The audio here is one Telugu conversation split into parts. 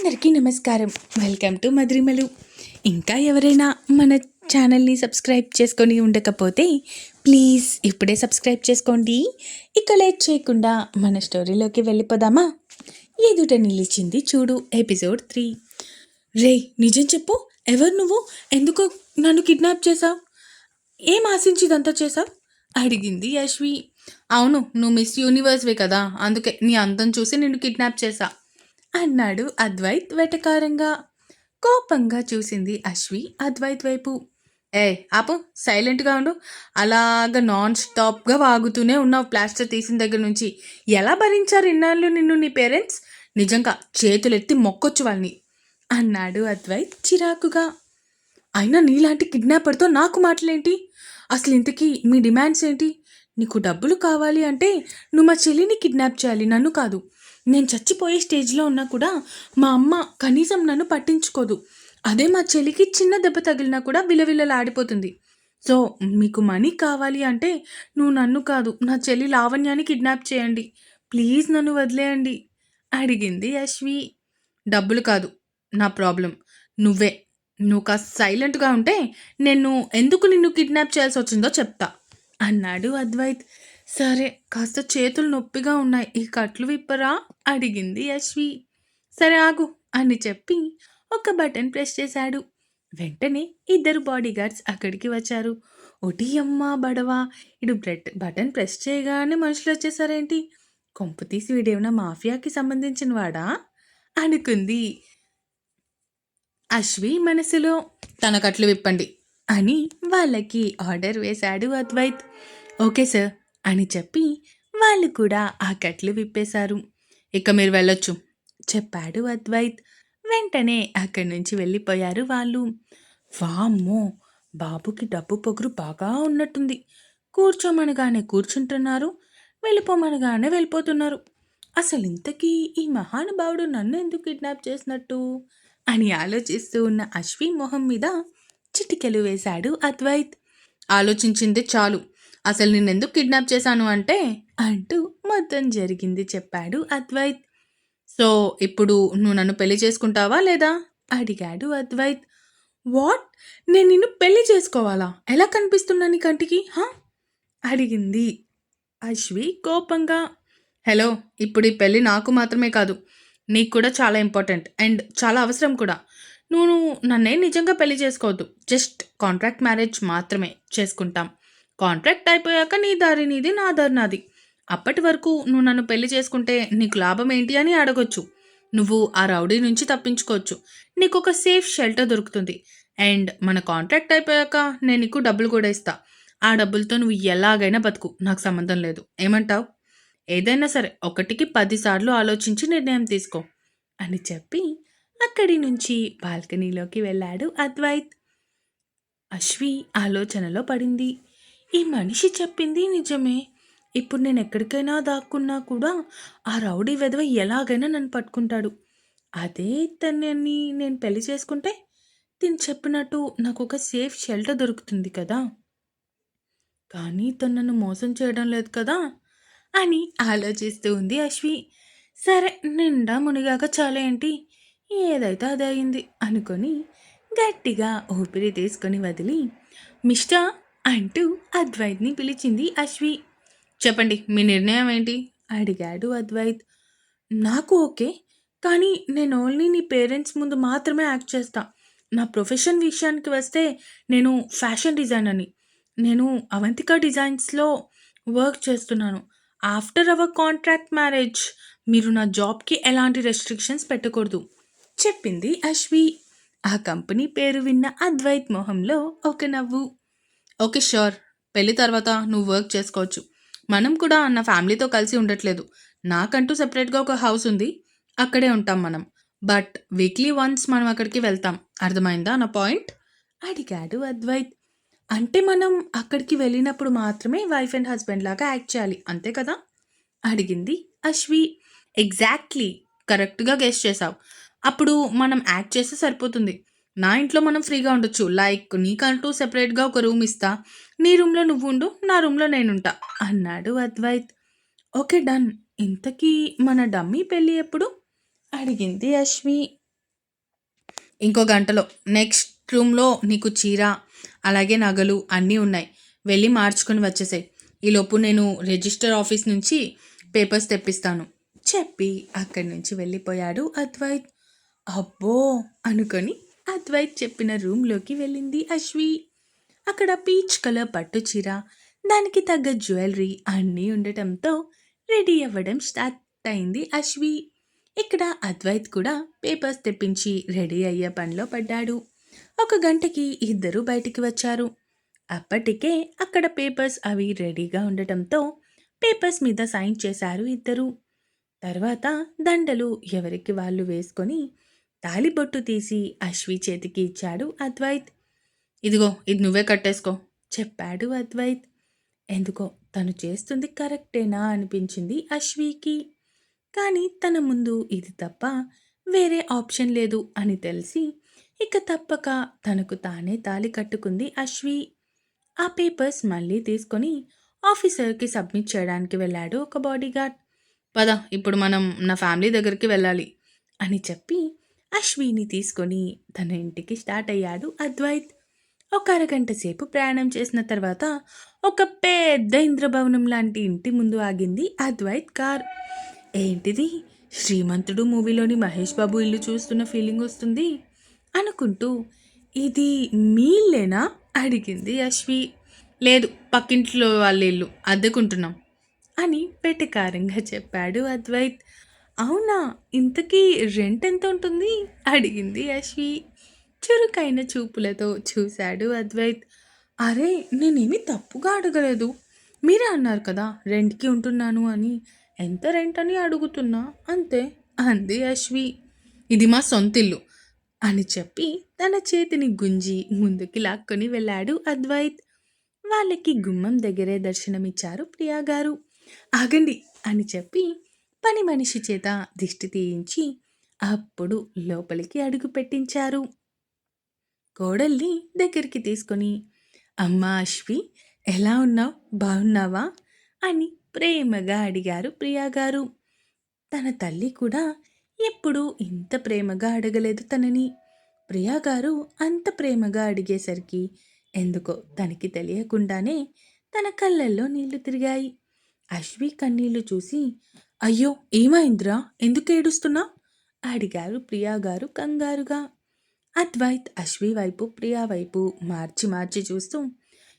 అందరికీ నమస్కారం. Welcome to Madhurimalu. ఇంకా ఎవరైనా మన ఛానల్ని సబ్స్క్రైబ్ చేసుకొని ఉండకపోతే ప్లీజ్ ఇప్పుడే సబ్స్క్రైబ్ చేసుకోండి. ఇక లేట్ చేయకుండా మన స్టోరీలోకి వెళ్ళిపోదామా? ఎదుట నిలిచింది చూడు ఎపిసోడ్ త్రీ. రే నిజం చెప్పు. ఎవరు నువ్వు? ఎందుకు నన్ను కిడ్నాప్ చేసావు ఏం ఆశించి ఇదంతా చేసావు అడిగింది యశ్వి అవును నువ్వు మిస్ యూనివర్స్వే కదా. అందుకే నీ అందం చూసి నిన్ను కిడ్నాప్ చేశా. అన్నాడు అద్వైత్ వెటకారంగా. కోపంగా చూసింది అశ్వి అద్వైత్ వైపు. ఏ ఆపు సైలెంట్గా ఉండు. అలాగ నాన్ స్టాప్గా వాగుతూనే ఉన్నావు ప్లాస్టర్ తీసిన దగ్గర నుంచి. ఎలా భరించారు ఇన్నాళ్ళు నిన్ను నీ పేరెంట్స్? నిజంగా చేతులెత్తి మొక్కొచ్చు వాళ్ళని అన్నాడు అద్వైత్ చిరాకుగా. అయినా నీలాంటి కిడ్నాపర్తో నాకు మాటలేంటి? అసలు ఇంతకీ మీ డిమాండ్స్ ఏంటి? నీకు డబ్బులు కావాలి అంటే నువ్వు మా చెల్లిని కిడ్నాప్ చేయాలి నన్ను కాదు. నేను చచ్చిపోయే స్టేజ్లో ఉన్నా కూడా మా అమ్మ కనీసం నన్ను పట్టించుకోదు. అదే మా చెల్లికి చిన్న దెబ్బ తగిలినా కూడా విలవిలలాడిపోతుంది. సో మీకు మనీ కావాలి అంటే నువ్వు నన్ను కాదు నా చెల్లి లావణ్యాన్ని కిడ్నాప్ చేయండి. ప్లీజ్ నన్ను వదిలేయండి. అడిగింది అశ్వి. డబ్బులు కాదు నా ప్రాబ్లం. నువ్వే నువ్వు కాస్త సైలెంట్గా ఉంటే నేను ఎందుకు నిన్ను కిడ్నాప్ చేయాల్సి వచ్చిందో చెప్తా అన్నాడు అద్వైత్. సరే కాస్త చేతులు నొప్పిగా ఉన్నాయి ఈ కట్లు విప్పరా? అడిగింది యశ్వి. సరే ఆగు అని చెప్పి ఒక బటన్ ప్రెస్ చేశాడు. వెంటనే ఇద్దరు బాడీగార్డ్స్ అక్కడికి వచ్చారు. ఒటి అమ్మ బడవా ఇడు బ్రెట్ బటన్ ప్రెస్ చేయగానే మనుషులు వచ్చేసారేంటి? కొంపు తీసి వీడేమైనా మాఫియాకి సంబంధించిన వాడా అనుకుంది. అశ్వి మనసులో తన కట్లు విప్పండి అని వాళ్ళకి ఆర్డర్ వేశాడు అద్వైత్. ఓకే సార్ అని చెప్పి వాళ్ళు కూడా ఆ కట్లు విప్పేశారు. ఇక మీరు వెళ్ళొచ్చు చెప్పాడు అద్వైత్. వెంటనే అక్కడి నుంచి వెళ్ళిపోయారు వాళ్ళు. వామ్మో బాబుకి డబ్బు పొగరు బాగా ఉన్నట్టుంది. కూర్చోమనగానే కూర్చుంటున్నారు వెళ్ళిపోమనగానే వెళ్ళిపోతున్నారు. అసలు ఇంతకీ ఈ మహానుభావుడు నన్ను ఎందుకు కిడ్నాప్ చేసినట్టు? అని ఆలోచిస్తూ ఉన్న అశ్వి మొహం మీద చిటికెలు వేశాడు అద్వైత్. ఆలోచించింది చాలు అసలు నిన్నెందుకు కిడ్నాప్ చేశాను అంటే అంటూ మొత్తం జరిగింది చెప్పాడు అద్వైత్. సో ఇప్పుడు నువ్వు నన్ను పెళ్ళి చేసుకుంటావా లేదా? అడిగాడు అద్వైత్. వాట్? నేను నిన్ను పెళ్ళి చేసుకోవాలా? ఎలా కనిపిస్తున్నా నీ కంటికి హా? అడిగింది అశ్వి కోపంగా. హలో ఇప్పుడు ఈ పెళ్ళి నాకు మాత్రమే కాదు నీకు కూడా చాలా ఇంపార్టెంట్ అండ్ చాలా అవసరం కూడా. నువ్వు నన్నే నిజంగా పెళ్ళి చేసుకోవద్దు జస్ట్ కాంట్రాక్ట్ మ్యారేజ్ మాత్రమే చేసుకుంటాం. కాంట్రాక్ట్ అయిపోయాక నీ దారి నీది నా దారి నాది. అప్పటి వరకు నువ్వు నన్ను పెళ్ళి చేసుకుంటే నీకు లాభం ఏంటి అని అడగొచ్చు. నువ్వు ఆ రౌడీ నుంచి తప్పించుకోవచ్చు. నీకు ఒక సేఫ్ షెల్టర్ దొరుకుతుంది. అండ్ మన కాంట్రాక్ట్ అయిపోయాక నేను నీకు డబ్బులు కూడా ఇస్తా. ఆ డబ్బులతో నువ్వు ఎలాగైనా బతుకు. నాకు సంబంధం లేదు. ఏమంటావు? ఏదైనా సరే ఒకటికి పదిసార్లు ఆలోచించి నిర్ణయం తీసుకో. అని చెప్పి అక్కడి నుంచి బాల్కనీలోకి వెళ్ళాడు అద్వైత్. అశ్వి ఆలోచనలో పడింది. ఈ మనిషి చెప్పింది నిజమే. ఇప్పుడు నేను ఎక్కడికైనా దాక్కున్నా కూడా ఆ రౌడీ వెధవ ఎలాగైనా నన్ను పట్టుకుంటాడు. అదే తనని నేను పెళ్ళి చేసుకుంటే తిని చెప్పినట్టు నాకు ఒక సేఫ్ షెల్టర్ దొరుకుతుంది కదా. కానీ తను నన్ను మోసం చేయడం లేదు కదా అని ఆలోచిస్తూ ఉంది అశ్వి. సరే నిండా మునిగాక చాలా ఏంటి? ఏదైతే అది అయింది అనుకొని గట్టిగా ఊపిరి తీసుకొని వదిలి మిస్టర్ అంటూ అద్వైత్ని పిలిచింది అశ్వి. చెప్పండి మీ నిర్ణయం ఏంటి? అడిగాడు అద్వైత్. నాకు ఓకే కానీ నేను ఓన్లీ నీ పేరెంట్స్ ముందు మాత్రమే యాక్ట్ చేస్తా. నా ప్రొఫెషన్ విషయానికి వస్తే నేను ఫ్యాషన్ డిజైనర్ని. నేను అవంతిక డిజైన్స్లో వర్క్ చేస్తున్నాను. ఆఫ్టర్ అవర్ కాంట్రాక్ట్ మ్యారేజ్ మీరు నా జాబ్కి ఎలాంటి రెస్ట్రిక్షన్స్ పెట్టకూడదు చెప్పింది అశ్వి. ఆ కంపెనీ పేరు విన్న అద్వైత్ మొహంలో ఒక నవ్వు. Okay sure. పెళ్ళి తర్వాత నువ్వు వర్క్ చేసుకోవచ్చు. మనం కూడా నా ఫ్యామిలీతో కలిసి ఉండట్లేదు. నాకంటూ సెపరేట్గా ఒక హౌస్ ఉంది. అక్కడే ఉంటాం మనం. బట్ వీక్లీ వన్స్ మనం అక్కడికి వెళ్తాం. అర్థమైందా నా పాయింట్? అడిగాడు అద్వైత్. అంటే మనం అక్కడికి వెళ్ళినప్పుడు మాత్రమే వైఫ్ అండ్ హస్బెండ్ లాగా యాక్ట్ చేయాలి. అంతే కదా? అడిగింది అశ్వి. ఎగ్జాక్ట్లీ. కరెక్ట్గా గెస్ట్ చేసావు అప్పుడు మనం యాక్ట్ చేస్తే సరిపోతుంది. నా ఇంట్లో మనం ఫ్రీగా ఉండొచ్చు. లైక్ నీకంటూ సెపరేట్గా ఒక రూమ్ ఇస్తా. నీ రూమ్లో నువ్వు ఉండు నా రూమ్లో నేనుంటా అన్నాడు అద్వైత్. Okay done. ఇంతకీ మన డమ్మీ పెళ్ళి ఎప్పుడు? అడిగింది అశ్వి. ఇంకో గంటలో. నెక్స్ట్ రూమ్లో నీకు చీర అలాగే నగలు అన్నీ ఉన్నాయి. వెళ్ళి మార్చుకొని వచ్చేసాయి. ఈలోపు నేను రిజిస్టర్ ఆఫీస్ నుంచి పేపర్స్ తెప్పిస్తాను. చెప్పి అక్కడి నుంచి వెళ్ళిపోయాడు అద్వైత్. అబ్బో అనుకొని అద్వైత్ చెప్పిన రూమ్లోకి వెళ్ళింది అశ్వి. అక్కడ పీచ్ కలర్ పట్టు చీర దానికి తగ్గ జ్యువెలరీ అన్నీ ఉండటంతో రెడీ అవ్వడం స్టార్ట్ అయింది అశ్వి. ఇక్కడ అద్వైత్ కూడా పేపర్స్ తెప్పించి రెడీ అయ్యే పనిలో పడ్డాడు. ఒక గంటకి ఇద్దరు బయటికి వచ్చారు. అప్పటికే అక్కడ పేపర్స్ అవి రెడీగా ఉండటంతో పేపర్స్ మీద సైన్ చేశారు ఇద్దరు. తర్వాత దండలు ఎవరికి వాళ్ళు వేసుకొని తాలిబొట్టు తీసి అశ్వి చేతికి ఇచ్చాడు అద్వైత్. ఇదిగో ఇది నువ్వే కట్టేసుకో చెప్పాడు అద్వైత్. ఎందుకో తను చేస్తుంది కరెక్టేనా అనిపించింది అశ్వికి. కానీ తన ముందు ఇది తప్ప వేరే ఆప్షన్ లేదు అని తెలిసి ఇక తప్పక తనకు తానే తాలి కట్టుకుంది అశ్వి. ఆ పేపర్స్ మళ్ళీ తీసుకొని ఆఫీసర్కి సబ్మిట్ చేయడానికి వెళ్ళాడు ఒక బాడీగార్డ్. పద ఇప్పుడు మనం నా ఫ్యామిలీ దగ్గరికి వెళ్ళాలి అని చెప్పి అశ్విని తీసుకొని తన ఇంటికి స్టార్ట్ అయ్యాడు అద్వైత్. ఒక అరగంట సేపు ప్రయాణం చేసిన తర్వాత ఒక పెద్ద ఇంద్రభవనం లాంటి ఇంటి ముందు ఆగింది అద్వైత్ కార్. ఏంటిది? శ్రీమంతుడు మూవీలోని మహేష్ బాబు ఇల్లు చూస్తున్న ఫీలింగ్ వస్తుంది అనుకుంటూ ఇది మీ ఇల్లేనా? అడిగింది అశ్వి. లేదు పక్కింట్లో వాళ్ళ ఇల్లు అద్దెకుంటున్నాం అని పెటకారంగా చెప్పాడు అద్వైత్. అవునా? ఇంతకీ రెంట్ ఎంత ఉంటుంది? అడిగింది అశ్వి చురుకైన చూపులతో చూశాడు అద్వైత్. అరే నేనేమి తప్పుగా అడగలేదు. మీరే అన్నారు కదా రెంట్కి ఉంటున్నాను అని. ఎంత రెంట్ అని అడుగుతున్నా? అంతే అంది అశ్వి ఇది మా సొంతిల్లు అని చెప్పి తన చేతిని గుంజి ముందుకి లాక్కొని వెళ్ళాడు అద్వైత్. వాళ్ళకి గుమ్మం దగ్గరే దర్శనమిచ్చారు ప్రియా గారు. ఆగండి అని చెప్పి పని మనిషి చేత దిష్టి తీయించి అప్పుడు లోపలికి అడుగు పెట్టించారు. కోడల్ని దగ్గరికి తీసుకొని అమ్మా అశ్వి ఎలా ఉన్నావు? బాగున్నావా? అని ప్రేమగా అడిగారు ప్రియా గారు. తన తల్లి కూడా ఎప్పుడూ ఇంత ప్రేమగా అడగలేదు తనని. ప్రియా గారు అంత ప్రేమగా అడిగేసరికి ఎందుకో తనకి తెలియకుండానే తన కళ్ళల్లో నీళ్ళు తిరిగాయి. అశ్వి కన్నీళ్ళు చూసి అయ్యో ఏమైందిరా? ఎందుకు ఏడుస్తున్నా? అడిగారు ప్రియా గారు కంగారుగా. అద్వైత్ అశ్వి వైపు ప్రియా వైపు మార్చి మార్చి చూస్తూ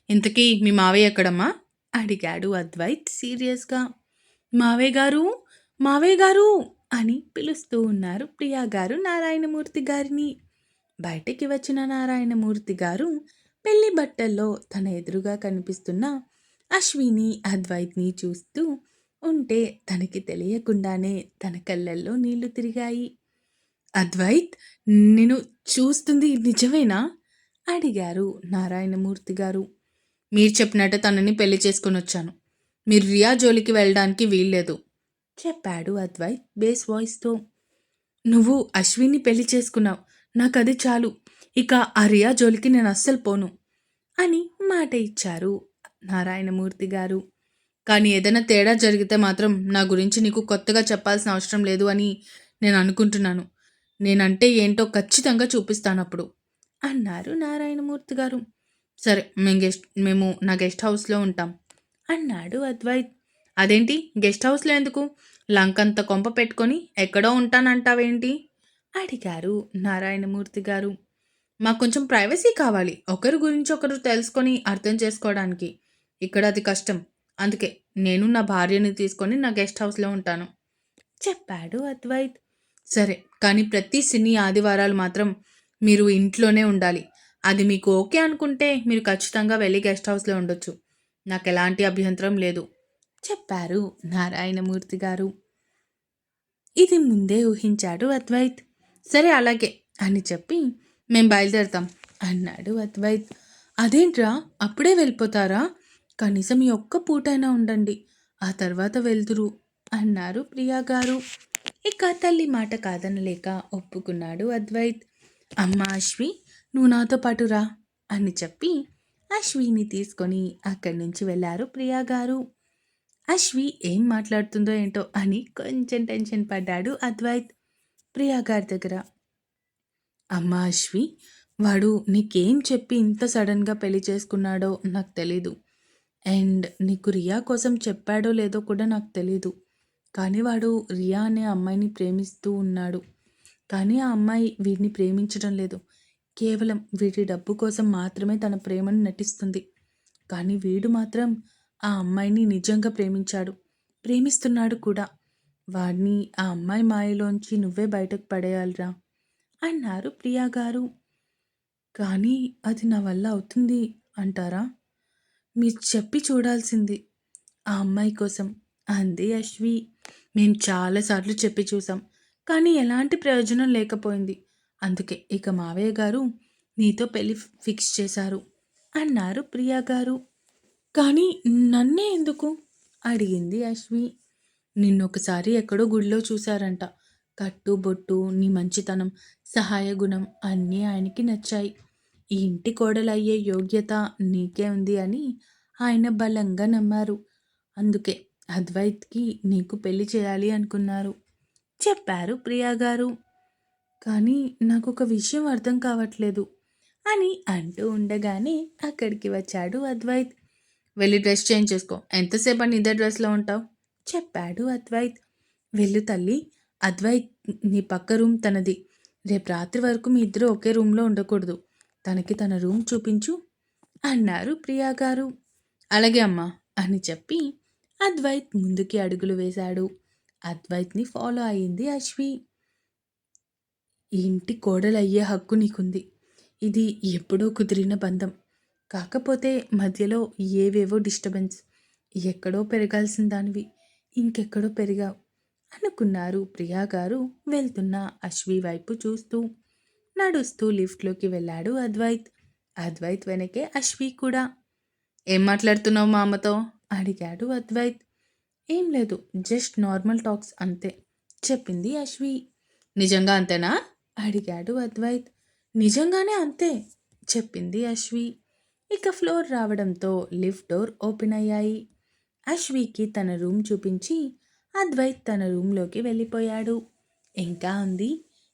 ఇంతకీ మీ మావయ్య ఎక్కడమ్మా? అడిగాడు అద్వైత్ సీరియస్గా. మావయ్య గారు? మావయ్య గారు? అని పిలుస్తూ ఉన్నారు ప్రియా గారు నారాయణమూర్తి గారిని. బయటికి వచ్చిన నారాయణమూర్తి గారు పెళ్ళి బట్టల్లో తన ఎదురుగా కనిపిస్తున్న అశ్విని అద్వైత్ని చూస్తూ ఉంటే తనకి తెలియకుండానే తన కళ్ళల్లో నీళ్ళు తిరిగాయి. అద్వైత్ నేను చూస్తుంది నిజమేనా? అడిగారు నారాయణమూర్తి గారు. మీరు చెప్పినట్టు తనని పెళ్ళి చేసుకుని వచ్చాను. మీరు రియా జోలికి వెళ్ళడానికి వీల్లేదు చెప్పాడు అద్వైత్ బేస్ వాయిస్తో. నువ్వు అశ్విని పెళ్ళి చేసుకున్నావు. నాకు అది చాలు. ఇక ఆ రియా జోలికి నేను అస్సలు పోను అని మాట ఇచ్చారు నారాయణమూర్తి గారు. కానీ ఏదైనా తేడా జరిగితే మాత్రం నా గురించి నీకు కొత్తగా చెప్పాల్సిన అవసరం లేదు అని నేను అనుకుంటున్నాను. నేనంటే ఏంటో ఖచ్చితంగా చూపిస్తాను అప్పుడు అన్నారు నారాయణమూర్తి గారు. సరే మేము గెస్ట్ మేము నా గెస్ట్ హౌస్లో ఉంటాం. అన్నాడు అద్వైత్. అదేంటి? గెస్ట్ హౌస్లో ఎందుకు? లంకంత కొంప పెట్టుకొని ఎక్కడో ఉంటానంటావేంటి? అడిగారు నారాయణమూర్తి గారు. మాకు కొంచెం ప్రైవసీ కావాలి. ఒకరి గురించి ఒకరు తెలుసుకొని అర్థం చేసుకోవడానికి. ఇక్కడ అది కష్టం. అందుకే నేను నా భార్యని తీసుకొని నా గెస్ట్ హౌస్లో ఉంటాను. చెప్పాడు అద్వైత్. సరే కానీ ప్రతి సినీ ఆదివారాలు మాత్రం మీరు ఇంట్లోనే ఉండాలి. అది మీకు ఓకే అనుకుంటే మీరు ఖచ్చితంగా వెళ్ళి గెస్ట్ హౌస్లో ఉండొచ్చు. నాకు ఎలాంటి అభ్యంతరం లేదు. చెప్పారు నారాయణమూర్తి గారు. ఇది ముందే ఊహించాడు అద్వైత్. సరే అలాగే అని చెప్పి మేము బయలుదేరుతాం అన్నాడు అద్వైత్. అదేంట్రా అప్పుడే వెళ్ళిపోతారా? కనీసం ఈ ఒక్క పూటైనా ఉండండి. ఆ తర్వాత వెళ్తురు అన్నారు ప్రియా గారు. ఇక తల్లి మాట కాదనలేక ఒప్పుకున్నాడు అద్వైత్. అమ్మ అశ్వి నువ్వు నాతో పాటురా అని చెప్పి అశ్విని తీసుకొని అక్కడి నుంచి వెళ్ళారు ప్రియా గారు. అశ్వి ఏం మాట్లాడుతుందో ఏంటో అని కొంచెం టెన్షన్ పడ్డాడు అద్వైత్. ప్రియా గారి దగ్గర అమ్మ అశ్వి వాడు నీకేం చెప్పి ఇంత సడన్గా పెళ్ళి చేసుకున్నాడో నాకు తెలీదు. అండ్ నీకు రియా కోసం చెప్పాడో లేదో కూడా నాకు తెలీదు. కానీ వాడు రియా అనే అమ్మాయిని ప్రేమిస్తూ ఉన్నాడు. కానీ ఆ అమ్మాయి వీడిని ప్రేమించడం లేదు. కేవలం వీడి డబ్బు కోసం మాత్రమే తన ప్రేమను నటిస్తుంది. కానీ వీడు మాత్రం ఆ అమ్మాయిని నిజంగా ప్రేమించాడు. ప్రేమిస్తున్నాడు కూడా. వాడిని ఆ అమ్మాయి మాయలోంచి నువ్వే బయటకు పడేయాలిరా అన్నారు ప్రియా గారు. కానీ అది నా వల్ల అవుతుంది అంటారా? మీరు చెప్పి చూడాల్సింది. ఆ అమ్మాయి కోసం. అంది అశ్వి. మేము చాలాసార్లు చెప్పి చూసాం. కానీ ఎలాంటి ప్రయోజనం లేకపోయింది. అందుకే ఇక మావయ్య గారు నీతో పెళ్ళి ఫిక్స్ చేశారు. అన్నారు ప్రియా గారు. కానీ నన్నే ఎందుకు? అడిగింది అశ్వి. నిన్నొకసారి ఎక్కడో గుడిలో చూశారంట. కట్టు బొట్టు నీ మంచితనం సహాయ గుణం అన్నీ ఆయనకి నచ్చాయి. ఈ ఇంటి కోడలయ్యే యోగ్యత నీకే ఉంది అని ఆయన బలంగా నమ్మారు. అందుకే అద్వైత్కి నీకు పెళ్ళి చేయాలి అనుకున్నారు. చెప్పారు ప్రియా గారు. కానీ నాకు ఒక విషయం అర్థం కావట్లేదు అని అంటూ ఉండగానే అక్కడికి వచ్చాడు అద్వైత్. వెళ్ళి డ్రెస్ చేంజ్ చేసుకో. ఎంతసేపు అని ఇదే డ్రెస్లో ఉంటావు? చెప్పాడు అద్వైత్. వెళ్ళు తల్లి. అద్వైత్ నీ పక్క రూమ్ తనది. రేపు రాత్రి వరకు మీ ఇద్దరు ఒకే రూమ్లో ఉండకూడదు. తనకి తన రూమ్ చూపించు అన్నారు ప్రియా గారు అలాగే అమ్మా అని చెప్పి అద్వైత్ ముందుకి అడుగులు వేశాడు. అద్వైత్ని ఫాలో అయింది అశ్వి. ఈ ఇంటి కోడలయ్యే హక్కు నీకుంది. ఇది ఎప్పుడో కుదిరిన బంధం. కాకపోతే మధ్యలో ఏవేవో డిస్టర్బెన్స్. ఎక్కడో పెరగాల్సిన దానివి. ఇంకెక్కడో పెరిగావు అనుకున్నారు ప్రియా గారు వెళ్తున్న అశ్వి వైపు చూస్తూ నడుస్తూ లిఫ్ట్లోకి వెళ్ళాడు అద్వైత్. అద్వైత్ వెనకే అశ్వి కూడా. ఏం మాట్లాడుతున్నావు మా అమ్మతో? అడిగాడు అద్వైత్. ఏం లేదు జస్ట్ నార్మల్ టాక్స్ అంతే చెప్పింది అశ్వి. నిజంగా అంతేనా? అడిగాడు అద్వైత్. నిజంగానే అంతే చెప్పింది అశ్వి. ఇక ఫ్లోర్ రావడంతో లిఫ్ట్ డోర్ ఓపెన్ అయ్యాయి. అశ్వికి తన రూమ్ చూపించి అద్వైత్ తన రూమ్లోకి వెళ్ళిపోయాడు. ఇంకా ఉంది?